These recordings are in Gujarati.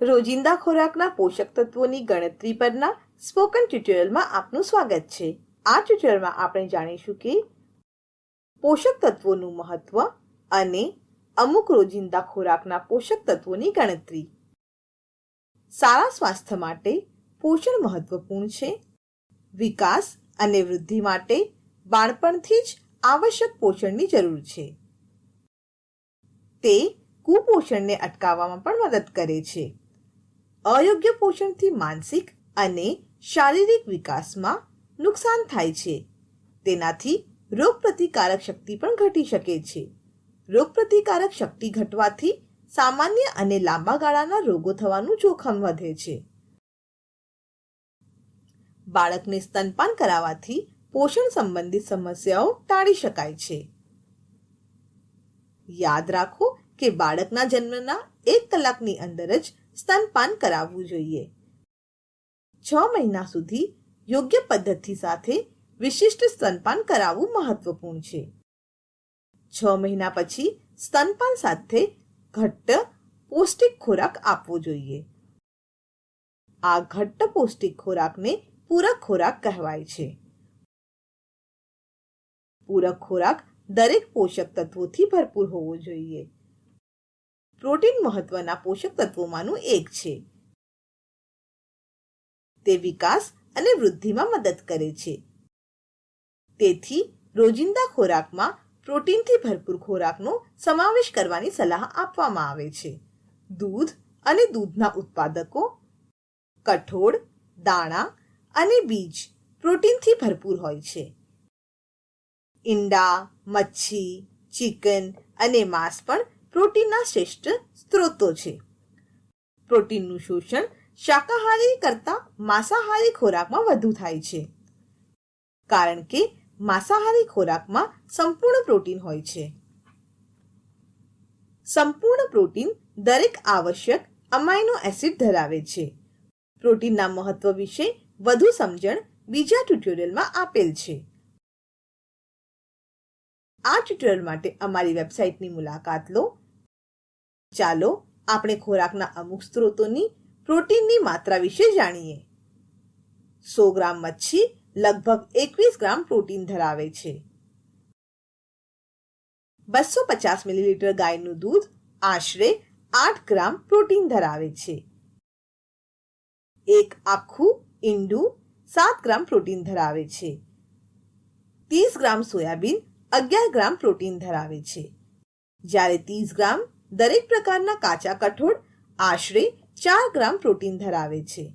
રોજિંદા ખોરાકના પોષક તત્વોની ગણતરી પરના સ્પોકન ટ્યુટોરિયલમાં આપનું સ્વાગત છે. આ ટ્યુટોરિયલમાં આપણે જાણીશું કે પોષક તત્વોનું મહત્વ અને અમુક રોજિંદા ખોરાકના પોષક તત્વોની ગણતરી. સારા સ્વાસ્થ્ય માટે પોષણ મહત્વપૂર્ણ છે. વિકાસ અને વૃદ્ધિ માટે બાળપણથી જ આવશ્યક પોષણની જરૂર છે. તે કુપોષણને અટકાવવામાં પણ મદદ કરે છે. અયોગ્ય પોષણથી માનસિક અને શારીરિક વિકાસમાં નુકસાન થાય છે. તેનાથી રોગપ્રતિકારક શક્તિ પણ ઘટી શકે છે. રોગપ્રતિકારક શક્તિ ઘટવાથી સામાન્ય અને લાંબા ગાળાના રોગો થવાનું જોખમ વધે છે. બાળકને સ્તનપાન કરાવવાથી પોષણ સંબંધિત સમસ્યાઓ ટાળી શકાય છે. યાદ રાખો કે બાળકના જન્મના એક કલાકની અંદર જ સ્તનપાન કરાવવું જોઈએ. છ મહિના સુધી યોગ્ય પદ્ધતિ સાથે વિશિષ્ટ સ્તનપાન કરાવવું મહત્વપૂર્ણ છે. છ મહિના પછી સ્તનપાન સાથે ઘટ્ટ પૌષ્ટિક ખોરાક આપવો જોઈએ. આ ઘટ્ટ પૌષ્ટિક ખોરાકને પૂરક ખોરાક કહેવાય છે. પૂરક ખોરાક દરેક પોષક તત્વોથી ભરપૂર હોવો જોઈએ. પ્રોટીન મહત્વના પોષક તત્વોમાંનું એક છે. તે વિકાસ અને વૃદ્ધિમાં મદદ કરે છે. તેથી રોજિંદા ખોરાકમાં પ્રોટીનથી ભરપૂર ખોરાકનો સમાવેશ કરવાની સલાહ આપવામાં આવે છે. દૂધ અને દૂધના ઉત્પાદકો, કઠોળ, દાણા અને બીજ પ્રોટીનથી ભરપૂર હોય છે. ઈંડા, મચ્છી, ચિકન અને માંસ પણ પ્રોટીનના શ્રેષ્ઠ સ્ત્રોતો છે. પ્રોટીનનું શોષણ શાકાહારી કરતાં માંસાહારી ખોરાકમાં વધુ થાય છે. કારણ કે માંસાહારી ખોરાકમાં સંપૂર્ણ પ્રોટીન હોય છે. સંપૂર્ણ પ્રોટીન દરેક આવશ્યક અમાઇનો એસિડ ધરાવે છે. પ્રોટીનના મહત્વ વિશે વધુ સમજણ બીજા ટ્યુટોરિયલમાં આપેલ છે. આ ટ્યુટોરિયલ માટે અમારી વેબસાઇટની મુલાકાત લો. ચાલો આપણે ખોરાકના અમુક સ્ત્રોતોની પ્રોટીનની માત્રા વિશે જાણીએ. સો ગ્રામ મચ્છી લગભગ એકવીસ ગ્રામ પ્રોટીન ધરાવે છે. બસો પચાસ મિલીલીટર ગાયનું દૂધ આશરે આઠ ગ્રામ પ્રોટીન ધરાવે છે. એક આખું ઈંડું સાત ગ્રામ પ્રોટીન ધરાવે છે. ત્રીસ ગ્રામ સોયાબીન અગિયાર ગ્રામ પ્રોટીન ધરાવે છે. જ્યારે ત્રીસ ગ્રામ દરેક પ્રકારના કાચા કઠોળ આશરે ચાર ગ્રામ પ્રોટીન ધરાવે છે.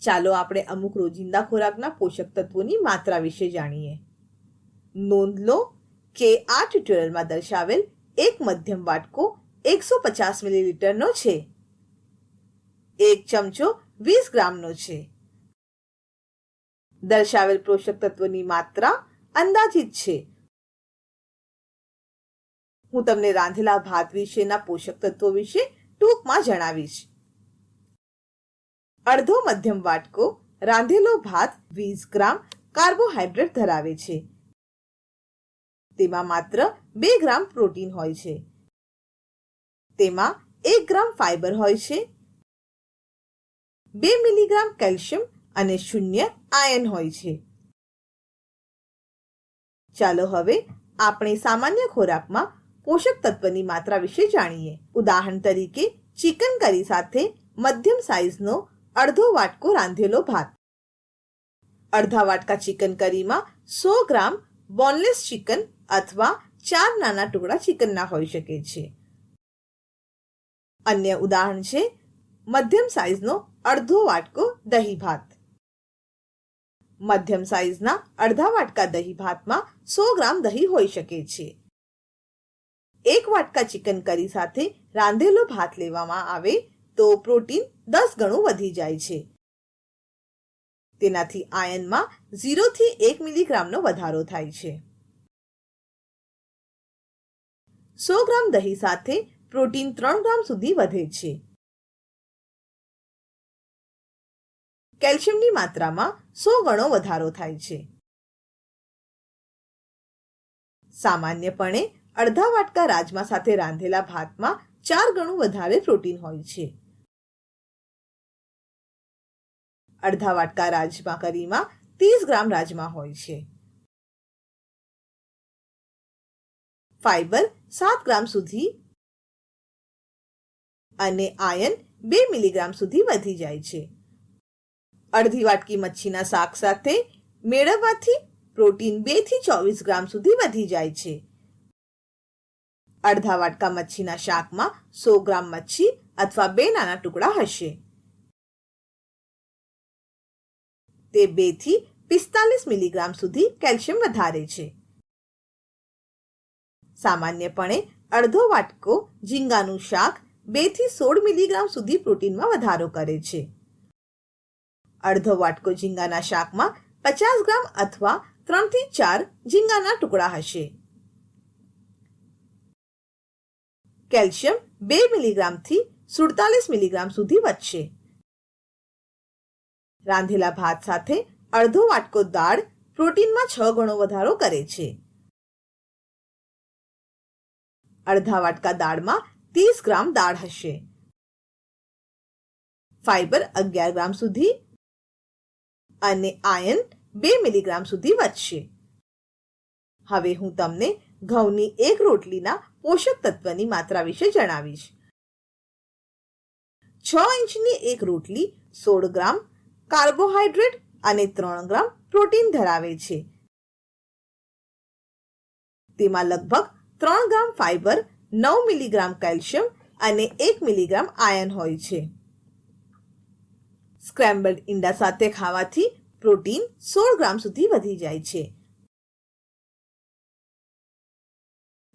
ચાલો આપણે અમુક રોજિંદા ખોરાકના પોષક તત્વોની માત્રા વિશે જાણીએ. નોંધ લો કે આ ટ્યુટોરિયલમાં દર્શાવેલ એક મધ્યમ વાટકો એકસો પચાસ મિલીલીટરનો છે. એક ચમચો વીસ ગ્રામનો છે. દર્શાવેલ પોષક તત્વોની માત્રા અંદાજિત છે હું તમને રાંધેલા ભાત વિશેના પોષક તત્વો વિશે ટૂંકમાં જણાવીશ. અડધો મધ્યમ વાટકો રાંધેલો ભાત વીસ ગ્રામ કાર્બોહાઈડ્રેટ ધરાવે છે. તેમાં માત્ર બે ગ્રામ પ્રોટીન હોય છે. તેમાં એક ગ્રામ ફાઈબર હોય છે. બે મિલીગ્રામ કેલ્શિયમ અને શૂન્ય આયન હોય છે. ચાલો હવે આપણે સામાન્ય ખોરાકમાં પોષક તત્વની માત્રા વિશે જાણીએ. ઉદાહરણ તરીકે, ચિકન કરી સાથે મધ્યમ સાઈઝનો અડધો વાટકો રાંધેલો ભાત. અડધા વાટકા ચિકન કરીમાં સો ગ્રામ બોનલેસ ચિકન અથવા ચાર નાના ટુકડા ચિકનના હોઈ શકે છે. અન્ય ઉદાહરણ છે, મધ્યમ સાઈઝનો અડધો વાટકો દહીં ભાત. મધ્યમ સાઈઝના અડધા વાટકા દહીં ભાતમાં સો ગ્રામ દહીં હોઈ શકે છે. એક વાટકા ચિકન કરી સાથે રાંધેલો ભાત લેવામાં આવે તો પ્રોટીન દસ ગણું વધી જાય છે. તેનાથી આયનમાં ઝીરોથી એક મિલીગ્રામનો વધારો થાય છે. સો ગ્રામ દહીં સાથે પ્રોટીન ત્રણ ગ્રામ સુધી વધે છે. કેલ્શિયમની માત્રામાં સો ગણો વધારો થાય છે. સામાન્યપણે અડધા વાટકા રાજમા સાથે રાંધેલા ભાતમાં ચાર ગણું વધારે પ્રોટીન હોય છે. અડધા વાટકા રાજમા કરીમાં ત્રીસ ગ્રામ રાજમા હોય છે. ફાઈબર સાત ગ્રામ સુધી અને આયન બે મિલીગ્રામ સુધી વધી જાય છે. અડધી વાટકી મચ્છીના શાક સાથે મેળવવાથી પ્રોટીન બેથી ચોવીસ ગ્રામ સુધી વધી જાય છે. અડધા વાટકા મચ્છીના શાકમાં સો ગ્રામ મચ્છી અથવા બે નાના ટુકડા હશે. તે બેથી પિસ્તાલીસ મિલીગ્રામ સુધી કેલ્શિયમ વધારે છે. સામાન્યપણે અડધો વાટકો ઝીંગાનું શાક બેથી સોળ મિલીગ્રામ સુધી પ્રોટીનમાં વધારો કરે છે. અડધો વાટકો ઝીંગાના શાકમાં પચાસ ગ્રામ અથવા ત્રણથી ચાર ઝીંગાના ટુકડા હશે. કેલ્શિયમ બે મિલીગ્રામથી સુડતાલીસ મિલીગ્રામ સુધી વધશે. રાંધેલા ભાત સાથે અડધો વાટકો દાળ પ્રોટીનમાં છ ગણો વધારો કરે છે. અડધા વાટકા દાળમાં ત્રીસ ગ્રામ દાળ હશે. ફાઈબર અગિયાર ગ્રામ સુધી અને આયન બે મિલીગ્રામ સુધી વધશે. હવે હું તમને ઘઉંની એક રોટલીના પોષક તત્વની માત્રા વિશે જણાવીશ. છ ઇંચની એક રોટલી સોળ ગ્રામ કાર્બોહાઈડ્રેટ અને ત્રણ ગ્રામ પ્રોટીન ધરાવે છે. તેમાં લગભગ ત્રણ ગ્રામ ફાઈબર નવ મિલીગ્રામ કેલ્શિયમ અને એક મિલીગ્રામ આયન હોય છે. સ્ક્રેમ્બલ્ડ ઈંડા સાથે ખાવાથી પ્રોટીન સોળ ગ્રામ સુધી વધી જાય છે.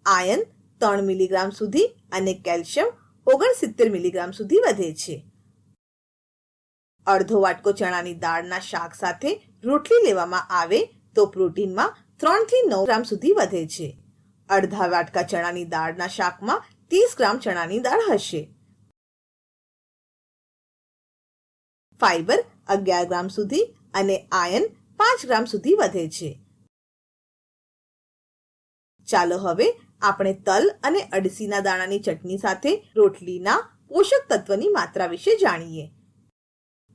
આયન ત્રણ મિલીગ્રામ સુધી અને કેલ્શિયમ ઓગણસિત્તેર મિલીગ્રામ સુધી વધે છે. અડધો વાટકો ચણાની દાળના શાક સાથે રોટલી લેવામાં આવે તો પ્રોટીનમાં ત્રણથી નવ ગ્રામ સુધી વધે છે. અડધા વાટકા ચણાની દાળના શાકમાં ત્રીસ ગ્રામ ચણાની દાળ હશે. ફાઈબર અગિયાર ગ્રામ સુધી અને આયન પાંચ ગ્રામ સુધી વધે છે. ચાલો હવે આપણે તલ અને અડસીના દાણાની ચટણી સાથે રોટલીના પોષક તત્વની માત્રા વિશે જાણીએ.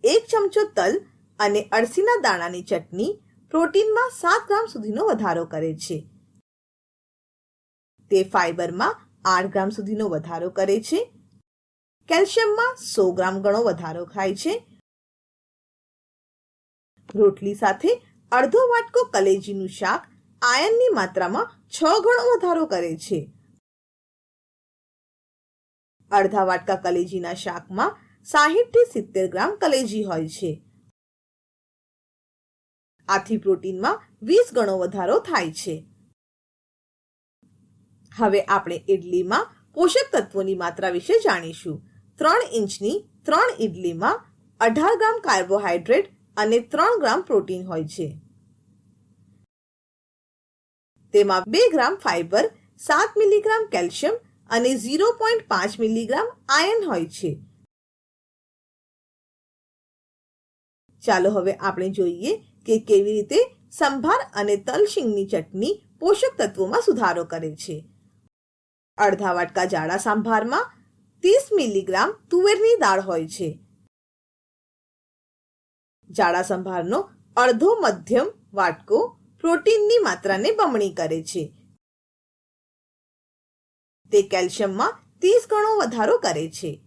એક ચમચો તલ અને અળસીના દાણાની ચટણી પ્રોટીનમાં સાત ગ્રામ સુધીનો વધારો કરે છે. તે ફાઈબરમાં આઠ ગ્રામ સુધીનો વધારો કરે છે. કેલ્શિયમમાં સો ગ્રામ ગણો વધારો થાય છે. રોટલી સાથે અડધો વાટકો કલેજીનું શાક આયનની માત્રામાં છ ગણો વધારો કરે છે. અડધા વાટકા કલેજીના શાકમાં સાહીઠથી સિત્તેર ગ્રામ કલેજી હોય છે. આથી પ્રોટીનમાં વીસ ગણો વધારો થાય છે. હવે આપણે ઇડલીમાં પોષક તત્વોની માત્રા વિશે જાણીશું. ત્રણ ઇંચની ત્રણ ઇડલીમાં અઢાર ગ્રામ કાર્બોહાઈડ્રેટ અને ત્રણ ગ્રામ પ્રોટીન હોય છે. તેમાં બે ગ્રામ ફાઇબર, સાત મિલીગ્રામ કેલ્શિયમ અને ઝીરો પોઈન્ટ પાંચ મિલીગ્રામ આયન હોય છે. ચાલો હવે આપણે જોઈએ કે કેવી રીતે સંભાર અને તલશીંગની ચટણી પોષક તત્વોમાં સુધારો કરે છે. અડધા વાટકા જાડા સંભારમાં ત્રીસ મિલીગ્રામ તુવેરની દાળ હોય છે. જાડા સંભારનો અડધો મધ્યમ વાટકો પ્રોટીનની માત્રાને બમણી કરે છે. તે કેલ્શિયમમાં ત્રીસ ગણો વધારો કરે છે.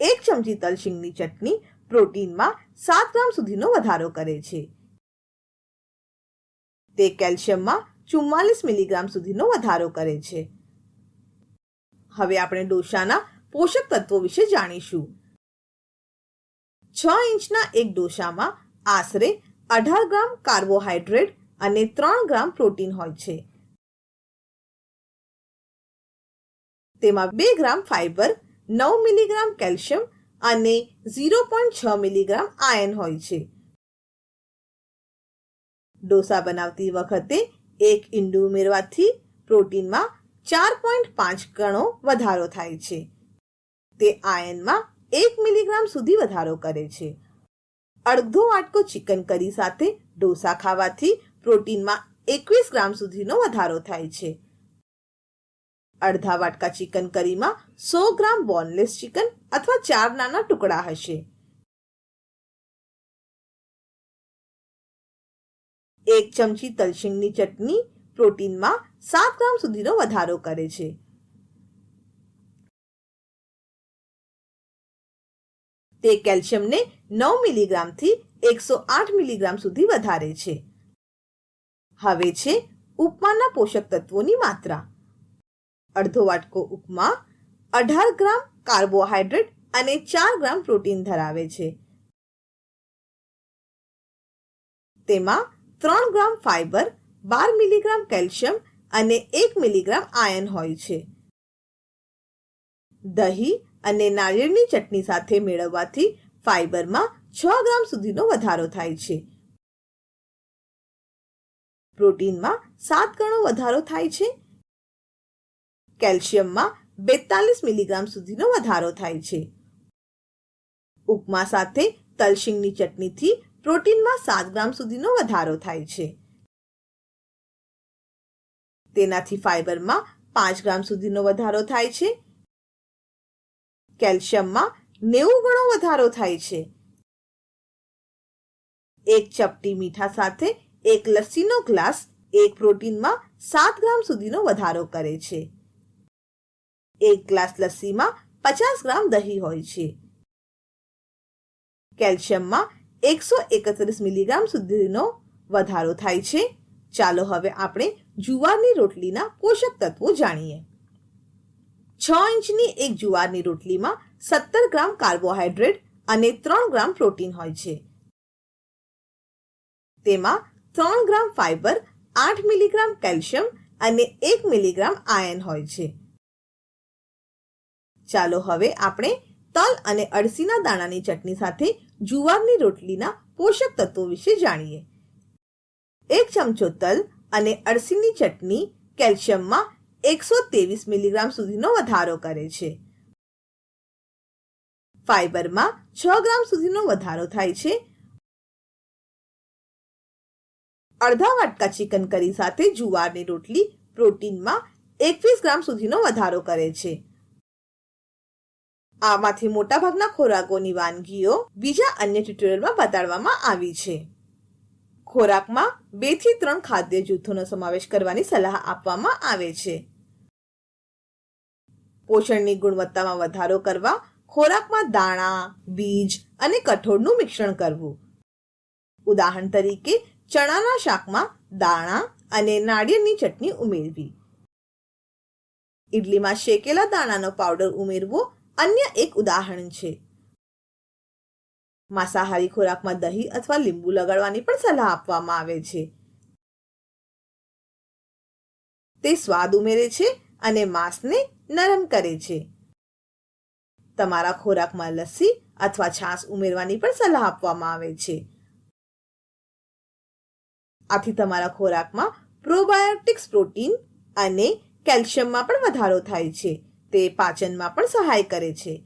એક ચમચી તલશીંગની ચટણી પ્રોટીનમાં સાત ગ્રામ સુધીનો વધારો કરે છે. તે કેલ્શિયમમાં ચુમ્માલીસ મિલીગ્રામ સુધીનો વધારો કરે છે. હવે આપણે ડોસાના પોષક તત્વો વિશે જાણીશું. છ ઇંચના એક ડોસામાં આશરે અઢાર ગ્રામ કાર્બોહાઈડ્રેટ અને ત્રણ ગ્રામ પ્રોટીન હોય છે. તેમાં બે ગ્રામ ફાઈબર નવ મિલીગ્રામ કેલ્શિયમ અને ઝીરો પોઈન્ટ છ મિલીગ્રામ આયન હોય છે. ડોસા બનાવતી વખતે એક ઈંડું ઉમેરવાથી પ્રોટીનમાં ચાર પોઈન્ટ પાંચ ગણો વધારો થાય છે. તે આયનમાં એક મિલીગ્રામ સુધી વધારો કરે છે. અડધો વાટકો ચિકન કરી સાથે ઢોસા ખાવાથી પ્રોટીનમાં એકવીસ ગ્રામ સુધીનો વધારો થાય છે. અડધા વાટકા ચિકન કરીમાં સો ગ્રામ બોનલેસ ચિકન અથવા ચાર નાના ટુકડા હશે. એક ચમચી તલશીંગની ચટણી પ્રોટીનમાં સાત ગ્રામ સુધીનો વધારો કરે છે. તે કેલ્શિયમને નવ મિલીગ્રામથી એકસો આઠ મિલીગ્રામ સુધી વધારે છે. હવે છે ઉપમાના પોષક તત્વોની માત્રા. અડધો વાટકો ઉપમા, અઢાર ગ્રામ કાર્બોહાઈડ્રેટ અને ચાર ગ્રામ પ્રોટીન ધરાવે છે. તેમાં ત્રણ ગ્રામ ફાઈબર બાર મિલીગ્રામ કેલ્શિયમ અને એક મિલીગ્રામ આયન હોય છે. દહીં અને નાળિયેરની ચટણી સાથે મેળવવાથી ફાઈબરમાં છ ગ્રામ સુધીનો વધારો થાય છે. પ્રોટીનમાં સાત ગણો વધારો થાય છે. કેલ્શિયમમાં બેતાલીસ મિલીગ્રામ સુધીનો વધારો થાય છે. ઉપમા સાથે તલશીંગની ચટણીથી પ્રોટીનમાં સાત ગ્રામ સુધીનો વધારો થાય છે. તેનાથી ફાઈબરમાં પાંચ ગ્રામ સુધીનો વધારો થાય છે. કેલ્શિયમમાં નેવું ગણો વધારો થાય છે. એક ચપટી મીઠા સાથે એક લસ્સીનો ગ્લાસ એક પ્રોટીનમાં સાત ગ્રામ સુધીનો વધારો કરે છે. એક ગ્લાસ લસ્સીમાં પચાસ ગ્રામ દહીં હોય છે. કેલ્શિયમમાં એકસો એકત્રીસ મિલીગ્રામ સુધીનો વધારો થાય છે. ચાલો હવે આપણે જુવારની રોટલીના પોષક તત્વો જાણીએ. છ ઇંચની એક જુવારની રોટલીમાં સત્તર ગ્રામ કાર્બોહાઈડ્રેટ અને ત્રણ ગ્રામ પ્રોટીન હોય છે. તેમાં ત્રણ ગ્રામ ફાઈબર આઠ મિલીગ્રામ કેલ્શિયમ અને એક મિલીગ્રામ આયન હોય છે. ચાલો હવે આપણે તલ અને અળસીના દાણાની ચટણી સાથે જુવારની રોટલીના પોષક તત્વો વિશે જાણીએ. એક ચમચો તલ અને અળસીની ચટણી કેલ્શિયમમાં એકસો ત્રેવીસ મિલીગ્રામ સુધીનો વધારો કરે છે. ફાઈબરમાં છ ગ્રામ સુધીનો વધારો થાય છે. અડધા વાટકા ચિકન કરી સાથે જુવારની રોટલી પ્રોટીનમાં એકવીસ ગ્રામ સુધીનો વધારો કરે છે. આમાંથી મોટાભાગના ખોરાકોની વાનગીઓ બીજા અન્ય ટ્યુટોરિયલમાં બતાડવામાં આવી છે. ખોરાકમાં બેથી ત્રણ ખાદ્ય જૂથોનો સમાવેશ કરવાની સલાહ આપવામાં આવે છે. પોષણની ગુણવત્તામાં વધારો કરવા, ખોરાકમાં દાણા, બીજ અને કઠોળનું મિશ્રણ કરવું. ઉદાહરણ તરીકે, ચણાના શાકમાં દાણા અને નાળિયેરની ચટણી ઉમેરવી. ઇડલીમાં શેકેલા દાણાનો પાવડર ઉમેરવો અન્ય એક ઉદાહરણ છે. માંસાહારી ખોરાકમાં દહીં અથવા લીંબુ લગાડવાની પણ સલાહ આપવામાં આવે છે. તે સ્વાદ ઉમેરે છે અને માંસને નરમ કરે છે. તમારા ખોરાકમાં લસ્સી અથવા છાશ ઉમેરવાની પણ સલાહ આપવામાં આવે છે. આથી તમારા ખોરાકમાં પ્રોબાયોટિક્સ પ્રોટીન અને કેલ્શિયમમાં પણ વધારો થાય છે. તે પાચનમાં પણ સહાય કરે છે.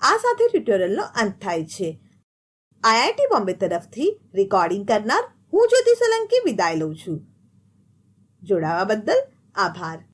આ સાથે ટ્યુટોરિયલનો અંત થાય છે. આઈઆઈટી બોમ્બે તરફથી રેકોર્ડિંગ કરનાર હું જ્યોતિ સોલંકી વિદાય લઉં છું. જોડાવા બદલ આભાર.